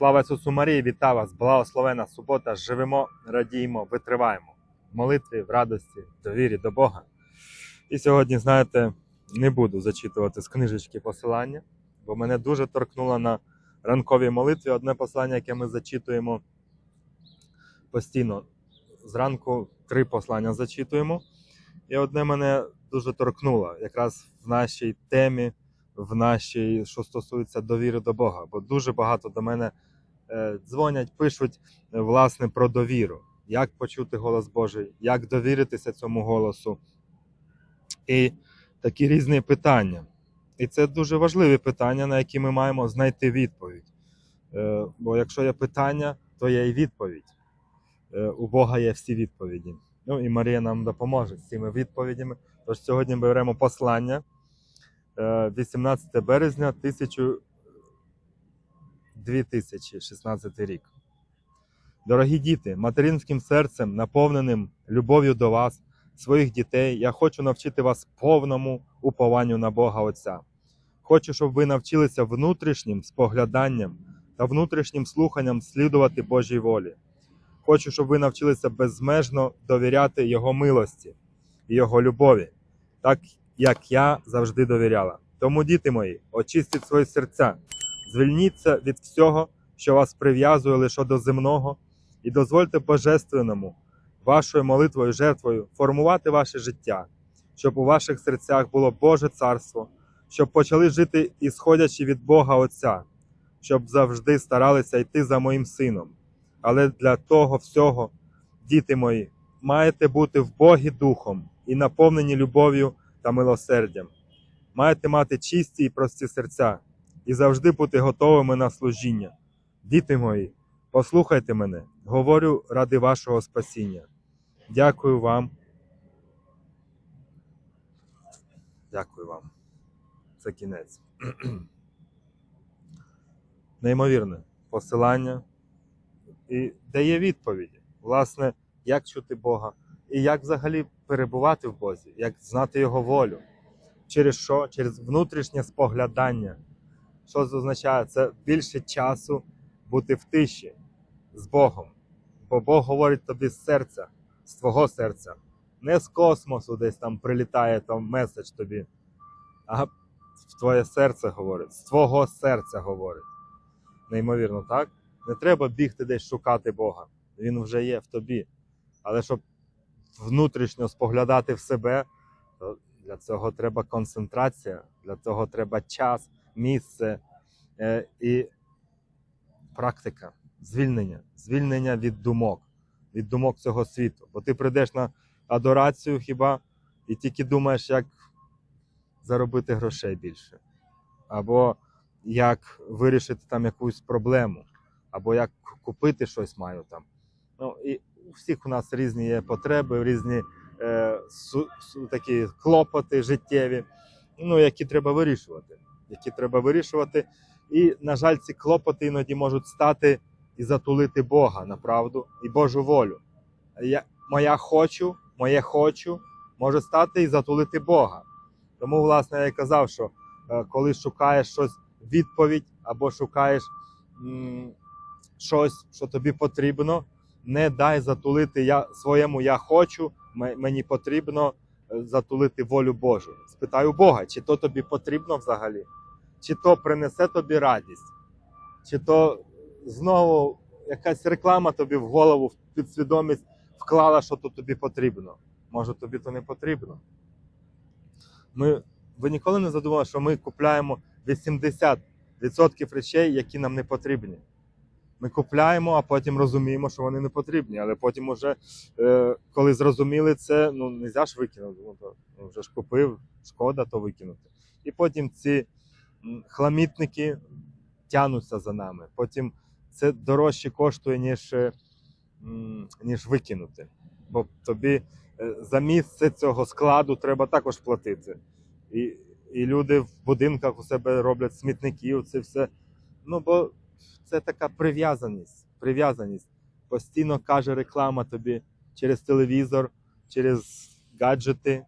Слава Ісусу Марії, вітаю вас! Благословена субота! Живемо, радіємо, витриваємо в молитві, в радості, в довірі до Бога. І сьогодні, знаєте, не буду зачитувати з книжечки посилання, бо мене дуже торкнуло на ранковій молитві одне послання, яке ми зачитуємо постійно. Зранку три послання зачитуємо. І одне мене дуже торкнуло якраз в нашій темі, в нашій, що стосується довіри до Бога. Бо дуже багато до мене дзвонять, пишуть е, власне про довіру. Як почути голос Божий, як довіритися цьому голосу. І такі різні питання. І це дуже важливі питання, на які ми маємо знайти відповідь. Е, Бо якщо є питання, то є і відповідь. Е, У Бога є всі відповіді. Ну і Марія нам допоможе з цими відповідями. Тож сьогодні ми беремо послання е, 18 березня 1000 2016 рік. Дорогі діти, материнським серцем, наповненим любов'ю до вас, своїх дітей, я хочу навчити вас повному упованню на Бога Отця. Хочу, щоб ви навчилися внутрішнім спогляданням та внутрішнім слуханням слідувати Божій волі. Хочу, щоб ви навчилися безмежно довіряти Його милості і Його любові, так як я завжди довіряла. Тому, діти мої, очистіть свої серця, звільніться від всього, що вас прив'язує лише до земного, і дозвольте Божественному, вашою молитвою, жертвою формувати ваше життя, щоб у ваших серцях було Боже царство, щоб почали жити ісходячи від Бога Отця, щоб завжди старалися йти за моїм сином. Але для того всього, діти мої, маєте бути в Богі духом і наповнені любов'ю та милосердям. Маєте мати чисті і прості серця і завжди бути готовими на служіння. Діти мої, послухайте мене, говорю ради вашого спасіння. Дякую вам. Дякую вам. Це кінець. Неймовірне посилання і дає відповіді, власне, як чути Бога, і як взагалі перебувати в Бозі, як знати Його волю. Через що? Через внутрішнє споглядання. Що це означає? Це більше часу бути в тиші з Богом. Бо Бог говорить тобі з серця, з твого серця. Не з космосу десь там прилітає там меседж тобі, а в твоє серце говорить, з твого серця говорить. Неймовірно, так? Не треба бігти десь шукати Бога. Він вже є в тобі. Але щоб внутрішньо споглядати в себе, то для цього треба концентрація, для цього треба час, місце е, і практика, звільнення, звільнення від думок, від думок цього світу. Бо ти прийдеш на адорацію хіба і тільки думаєш, як заробити грошей більше, або як вирішити там якусь проблему, або як купити щось маю там. Ну, і у всіх у нас різні є потреби, різні е, су, такі клопоти життєві, ну, які треба вирішувати. Які треба вирішувати. І, на жаль, ці клопоти іноді можуть стати і затулити Бога на правду і Божу волю. Я, моя хочу, моє хочу може стати і затулити Бога. Тому, власне, я і казав, що е, коли шукаєш щось відповідь або шукаєш м, щось, що тобі потрібно, не дай затулити я своєму я хочу, мені потрібно е, затулити волю Божу. Спитай у Бога, чи то тобі потрібно взагалі, чи то принесе тобі радість, чи то знову якась реклама тобі в голову, в підсвідомість вклала, що то тобі потрібно. Може, тобі то не потрібно. Ми, ви ніколи не задумали, що ми купляємо 80% речей, які нам не потрібні. Ми купляємо, а потім розуміємо, що вони не потрібні. Але потім, уже, е, коли зрозуміли це, ну не можна ж викинути. Ну, ну, вже ж купив, шкода, то викинути. І потім ці хламітники тянуться за нами. Потім це дорожче коштує, ніж, е, ніж викинути. Бо тобі е, за місце цього складу треба також платити. І, і люди в будинках у себе роблять смітників, це все. Ну, бо це така прив'язаність. Прив'язаність. Постійно каже реклама тобі через телевізор, через гаджети.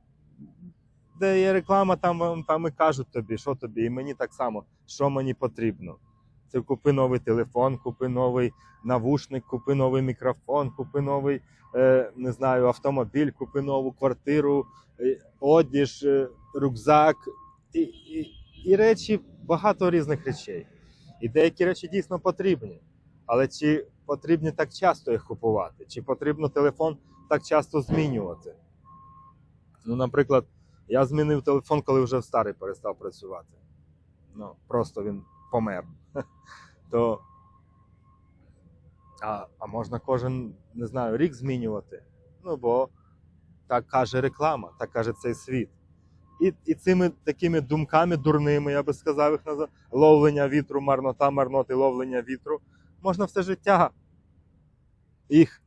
Де є реклама, там, там і кажуть тобі, що тобі, і мені так само, що мені потрібно. Це купи новий телефон, купи новий навушник, купи новий мікрофон, купи новий, е, не знаю, автомобіль, купи нову квартиру, е, одіж, е, рюкзак і, і, і речі, багато різних речей. І деякі речі дійсно потрібні. Але чи потрібно так часто їх купувати? Чи потрібно телефон так часто змінювати? Ну, наприклад, я змінив телефон, коли вже старий перестав працювати. Ну, просто він помер. То, а, а можна кожен, не знаю, рік змінювати. Ну, бо так каже реклама, так каже цей світ. І, і цими такими думками дурними, я би сказав їх назад, ловлення вітру, марнота, марноти, ловлення вітру, можна все життя їх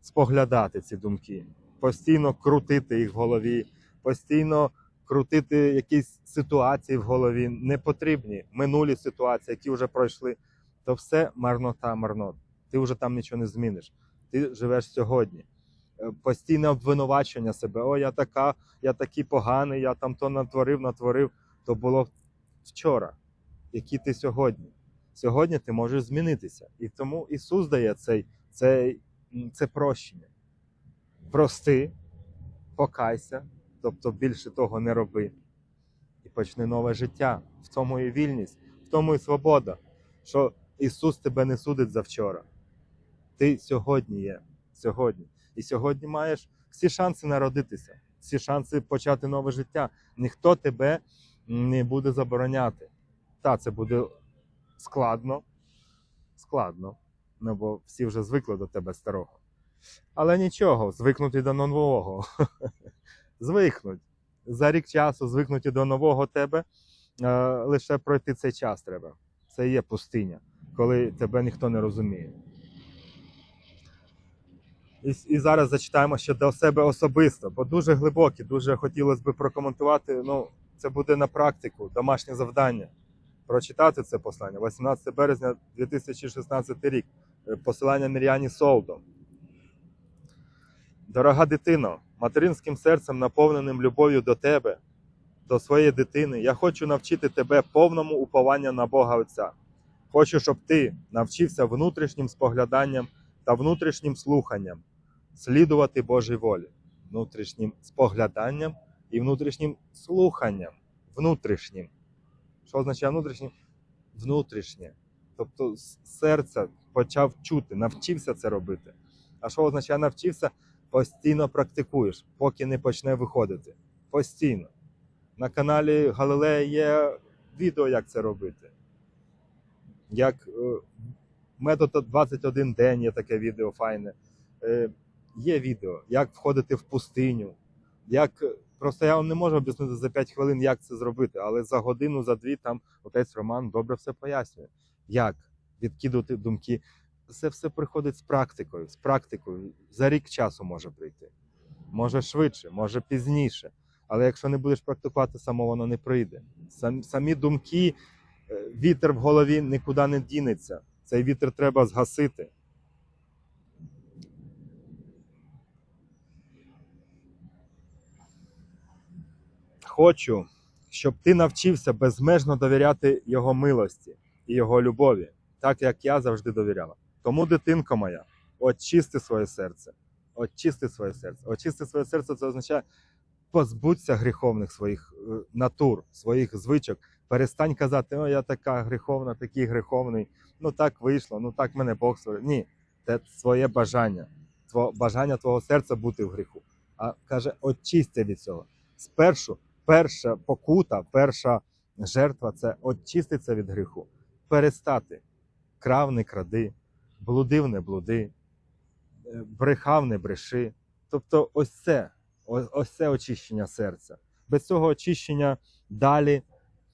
споглядати, ці думки, постійно крутити їх в голові, постійно крутити якісь ситуації в голові, непотрібні, минулі ситуації, які вже пройшли, то все марнота, марнот. Ти вже там нічого не зміниш. Ти живеш сьогодні. Е, Постійне обвинувачення себе. О, я така, я такий поганий, я там то натворив, натворив. То було вчора. Який ти сьогодні? Сьогодні ти можеш змінитися. І тому Ісус дає цей, цей, це прощення. Прости, покайся, тобто більше того не роби. І почни нове життя. В тому і вільність, в тому і свобода, що Ісус тебе не судить за вчора. Ти сьогодні є. Сьогодні. І сьогодні маєш всі шанси народитися, всі шанси почати нове життя. Ніхто тебе не буде забороняти. Та, це буде складно. Складно. Ну, бо всі вже звикли до тебе старого. Але нічого, звикнути до нового. Звикнуть. За рік часу звикнути до нового тебе. е, лише пройти цей час треба. Це є пустиня, коли тебе ніхто не розуміє. І, і зараз зачитаємо ще до себе особисто, бо дуже глибокі, дуже хотілося б прокоментувати. Ну, це буде на практику, домашнє завдання. Прочитати це послання. 18 березня 2016 рік. Е, Посилання Мір'яні Солдо. Дорога дитино, материнським серцем, наповненим любов'ю до тебе, до своєї дитини, я хочу навчити тебе повному упованню на Бога Отця. Хочу, щоб ти навчився внутрішнім спогляданням та внутрішнім слуханням слідувати Божій волі, внутрішнім спогляданням і внутрішнім слуханням. Внутрішнім. Що означає внутрішнім? Внутрішнє. Тобто з серця почав чути, навчився це робити. А що означає навчився? Постійно практикуєш, поки не почне виходити. Постійно. На каналі Галилея є відео, як це робити. Як е, метод 21 день є таке відео файне. Е, є відео, як входити в пустиню. Як... Просто я вам не можу об'яснити за 5 хвилин, як це зробити, але за годину, за дві там отець Роман добре все пояснює. Як відкидувати думки. Це все приходить з практикою. З практикою. За рік часу може прийти. Може швидше, може пізніше. Але якщо не будеш практикувати, само воно не прийде. Сам- Самі думки, е, вітер в голові нікуди не дінеться. Цей вітер треба згасити. Хочу, щоб ти навчився безмежно довіряти Його милості і Його любові, так як я завжди довіряла. Тому, дитинко моя, очисти своє серце. Очисти своє серце. Очисти своє серце це означає позбудься гріховних своїх е, натур, своїх звичок. Перестань казати, о, я така гріховна, такий гріховний. Ну так вийшло, ну так мене Бог створив. Ні, це своє бажання, бажання твого серця бути в гріху. А каже, очисти від цього. Спершу, перша покута, перша жертва це очиститься від гріху. Перестати. Крав не кради, блудив не блуди, е, брехав не бреши. Тобто, ось це, ось, це очищення серця. Без цього очищення далі,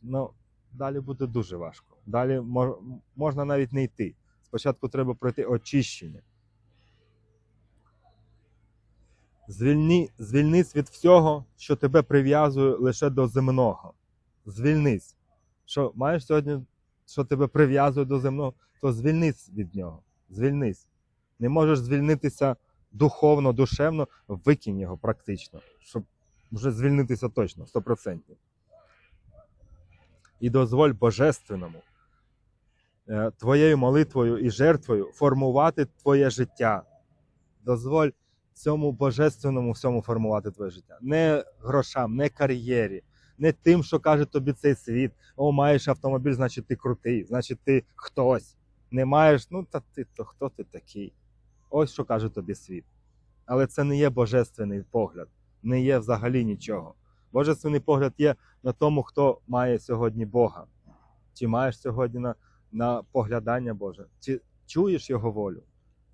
ну, далі буде дуже важко. Далі можна навіть не йти. Спочатку треба пройти очищення. Звільні, звільнись від всього, що тебе прив'язує лише до земного. Звільнись. Що маєш сьогодні, що тебе прив'язує до земного, то звільнись від нього. Звільнись. Не можеш звільнитися духовно, душевно, викинь його практично, щоб вже звільнитися точно, 100%. І дозволь Божественному е, твоєю молитвою і жертвою формувати твоє життя. Дозволь цьому божественному всьому формувати твоє життя. Не грошам, не кар'єрі, не тим, що каже тобі цей світ. О, маєш автомобіль, значить ти крутий, значить ти хтось. Не маєш, ну та ти то хто ти такий? Ось що каже тобі світ. Але це не є божественний погляд, не є взагалі нічого. Божественний погляд є на тому, хто має сьогодні Бога. Чи маєш сьогодні на, на поглядання Боже? Чи чуєш Його волю?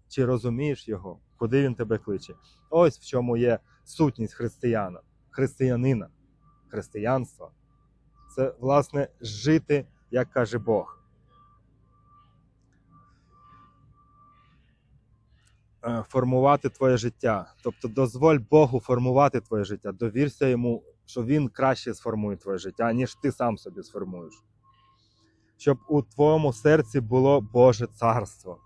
Чи розумієш Його, куди Він тебе кличе? Ось в чому є сутність християна, християнина, християнства. Це, власне, жити, як каже Бог. Формувати твоє життя. Тобто дозволь Богу формувати твоє життя. Довірся йому, що він краще сформує твоє життя, ніж ти сам собі сформуєш. Щоб у твоєму серці було Боже царство.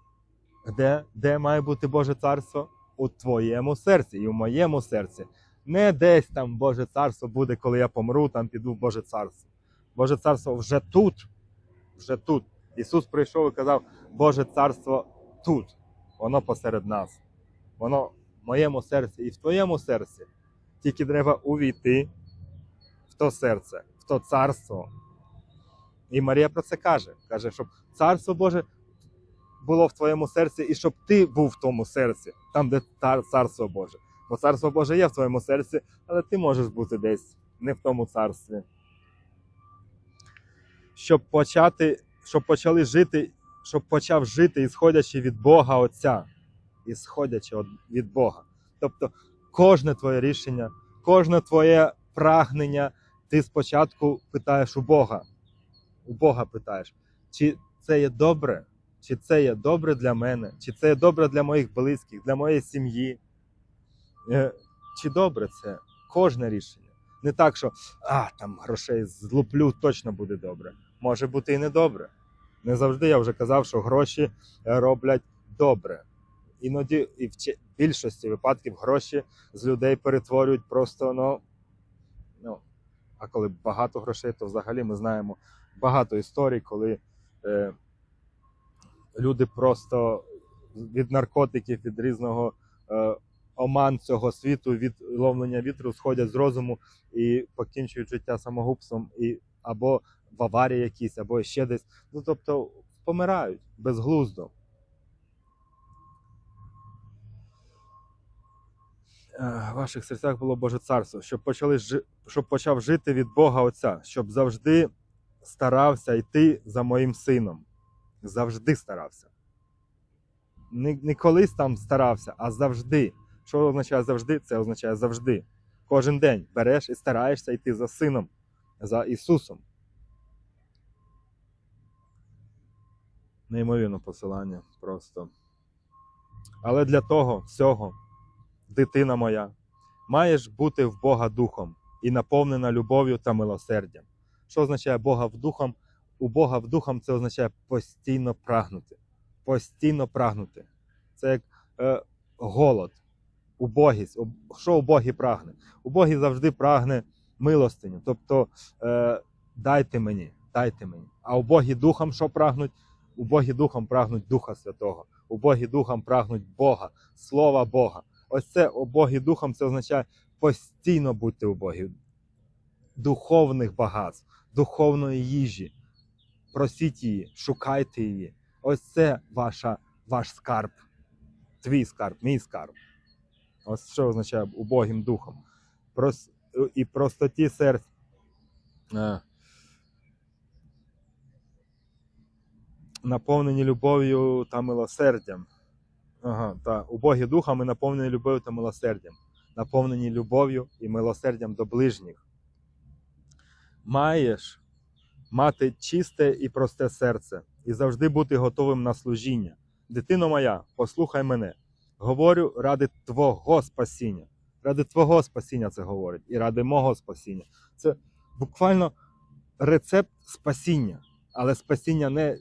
Де, де має бути Боже царство? У твоєму серці і в моєму серці. Не десь там Боже царство буде, коли я помру, там піду в Боже царство. Боже царство вже тут. Вже тут. Ісус прийшов і казав: Боже царство тут. Воно посеред нас. Воно в моєму серці і в твоєму серці. Тільки треба увійти в то серце, в то царство. І Марія про це каже: каже, щоб царство Боже було в твоєму серці, і щоб ти був в тому серці, там, де царство Боже. Бо царство Боже є в твоєму серці, але ти можеш бути десь не в тому царстві. Щоб почати, щоб почали жити, щоб почав жити, ісходячи від Бога Отця, ісходячи од- від Бога. Тобто кожне твоє рішення, кожне твоє прагнення, ти спочатку питаєш у Бога. У Бога питаєш, чи це є добре, чи це є добре для мене, чи це є добре для моїх близьких, для моєї сім'ї. Е, Чи добре це кожне рішення? Не так, що а, там грошей злуплю, точно буде добре. Може бути і не добре. Не завжди я вже казав, що гроші е, роблять добре. Іноді і в більшості випадків гроші з людей перетворюють просто ну, ну, а коли багато грошей, то взагалі ми знаємо багато історій, коли е, люди просто від наркотиків, від різного е, оман цього світу, від ловлення вітру сходять з розуму і покінчують життя самогубством, і або в аварії якісь, або ще десь. Ну тобто помирають безглуздо. Е, В ваших серцях було Боже царство, щоб почали щоб почав жити від Бога Отця, щоб завжди старався йти за моїм сином. Завжди старався. Не, не колись там старався, а завжди. Що означає завжди? Це означає завжди. Кожен день береш і стараєшся йти за сином, за Ісусом. Неймовірне посилання просто. Але для того всього, дитина моя, маєш бути в Бога духом і наповнена любов'ю та милосердям. Що означає Бога в духом? У Бога в духом це означає постійно прагнути. Постійно прагнути. Це як е, голод, убогість. Що у Богі прагне? У Богі завжди прагне милостиню. Тобто е, дайте мені, дайте мені. А у Богі духом що прагнуть? У Богі духом прагнуть Духа Святого. У Богі духом прагнуть Бога, Слова Бога. Ось це у Богі духом це означає постійно бути у Богі. Духовних багатств, духовної їжі. Просіть її, шукайте її. Ось це ваша, ваш скарб. Твій скарб, мій скарб. Ось що означає убогим духом. Прос, і простоті серця. Наповнені любов'ю та милосердям. Ага, та, убогі духом і наповнені любов'ю та милосердям. Наповнені любов'ю і милосердям до ближніх. Маєш мати чисте і просте серце і завжди бути готовим на служіння. Дитино моя, послухай мене. Говорю ради Твого спасіння. Ради Твого спасіння це говорить, і ради мого спасіння. Це буквально рецепт спасіння. Але спасіння не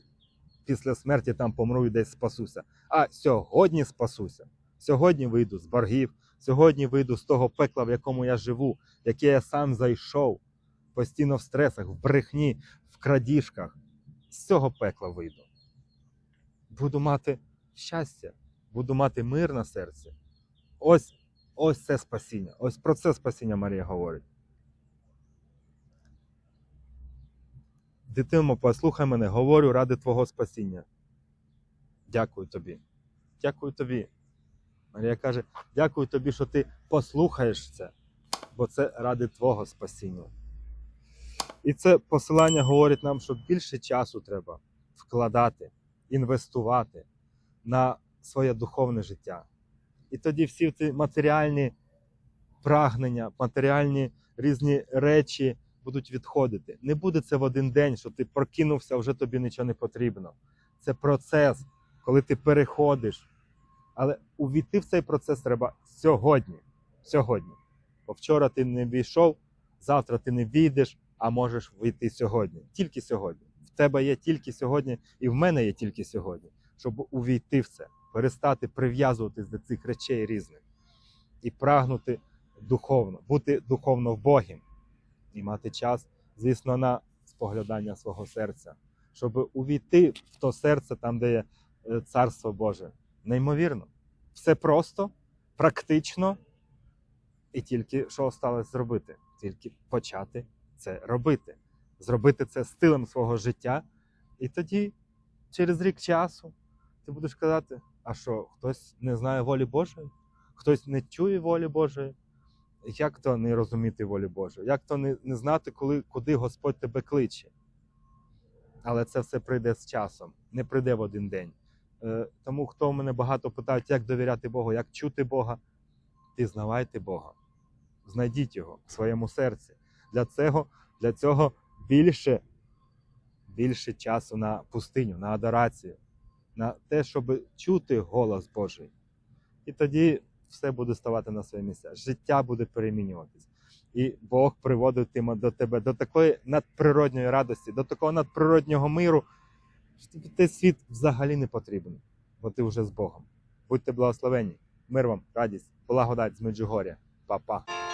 після смерті там помру і десь спасуся. А сьогодні спасуся. Сьогодні вийду з боргів, сьогодні вийду з того пекла, в якому я живу, яке я сам зайшов, постійно в стресах, в брехні, в крадіжках. З цього пекла вийду. буду мати щастя, буду мати мир на серці. Ось, ось це спасіння. Ось про це спасіння Марія говорить. Дитино, послухай мене, говорю ради Твого спасіння. Дякую тобі. Дякую тобі. Марія каже: дякую тобі, що ти послухаєш це, бо це ради Твого спасіння. І це посилання говорить нам, що більше часу треба вкладати, інвестувати на своє духовне життя. І тоді всі ці матеріальні прагнення, матеріальні різні речі будуть відходити. Не буде це в один день, що ти прокинувся, вже тобі нічого не потрібно. Це процес, коли ти переходиш. Але увійти в цей процес треба сьогодні. Сьогодні. Бо вчора ти не війшов, завтра ти не війдеш, а можеш вийти сьогодні. Тільки сьогодні. В тебе є тільки сьогодні, і в мене є тільки сьогодні, щоб увійти в це, перестати прив'язуватись до цих речей різних і прагнути духовно, бути духовно вбогим і мати час, звісно, на споглядання свого серця, щоб увійти в то серце, там, де є е, царство Боже. Неймовірно. Все просто, практично, і тільки що осталось зробити? Тільки почати це робити, зробити це стилем свого життя. І тоді, через рік часу, ти будеш казати: а що, хтось не знає волі Божої, хтось не чує волі Божої. Як то не розуміти волі Божої? Як то не, не знати, коли, куди Господь тебе кличе? Але це все прийде з часом, не прийде в один день. Е, тому хто мене багато питають, як довіряти Богу, як чути Бога, пізнавайте Бога, знайдіть його в своєму серці. Для цього, для цього більше, більше часу на пустиню, на адорацію, на те, щоб чути голос Божий. І тоді все буде ставати на своє місце. Життя буде перемінюватись. І Бог приводитиме до тебе до такої надприродньої радості, до такого надприроднього миру, що тобі цей світ взагалі не потрібен, бо ти вже з Богом. Будьте благословені. Мир вам, радість, благодать з Меджугоря. Па-па.